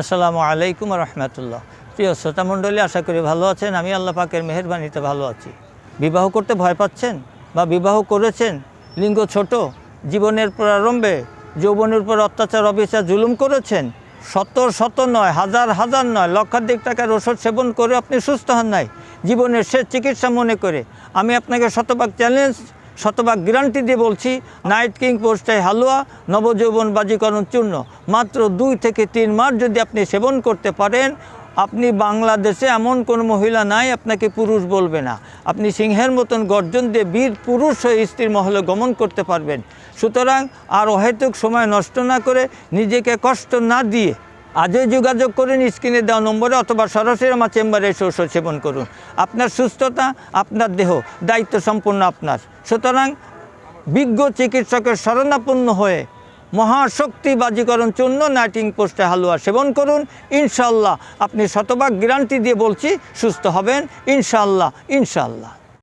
আসসালামু আলাইকুম রহমতুল্লাহ। প্রিয় শ্রোতা মণ্ডলী আশা করি ভালো আছেন। আমি আল্লাহ পাকের মেহরবানিতে ভালো আছি। বিবাহ করতে ভয় পাচ্ছেন বা বিবাহ করেছেন? লিঙ্গ ছোট, জীবনের প্রারম্ভে যৌবনের উপর অত্যাচার, অবিচার, জুলুম করেছেন? শত শত নয়, হাজার হাজার নয়, লক্ষাধিক টাকার ওষুধ সেবন করে আপনি সুস্থ হন নাই? জীবনের শেষ চিকিৎসা মনে করে আমি আপনাকে শতভাগ চ্যালেঞ্জ শতভাগ গ্যারান্টি দিয়ে বলছি নাইট কিং পোস্টায় হালুয়া নবযৌবন বাজিকরণ চূর্ণ মাত্র দুই থেকে তিন মাস যদি আপনি সেবন করতে পারেন, আপনি বাংলাদেশে এমন কোন মহিলা নাই, আপনাকে পুরুষ বলবে না। আপনি সিংহের মতন গর্জন দিয়ে বীর, পুরুষ হয়ে স্ত্রীর মহলে গমন করতে পারবেন। সুতরাং আর অহেতুক সময় নষ্ট না করে নিজেকে কষ্ট না দিয়ে আজই যোগাযোগ করুন, স্ক্রিনে দেওয়া নম্বরে অথবা সরাসরি আমার চেম্বারে এসে ওষুধ সেবন করুন। আপনার সুস্থতা, আপনার দেহ, দায়িত্ব সম্পূর্ণ আপনার। সুতরাং বিজ্ঞ চিকিৎসকের শরণাপন্ন হয়ে মহাশক্তি বাজিকরণ চূর্ণ নাইটিং পোস্টে হালুয়া সেবন করুন। ইনশাল্লাহ আপনি শতভাগ গ্যারান্টি দিয়ে বলছি, সুস্থ হবেন। ইনশাল্লাহ ইনশাল্লাহ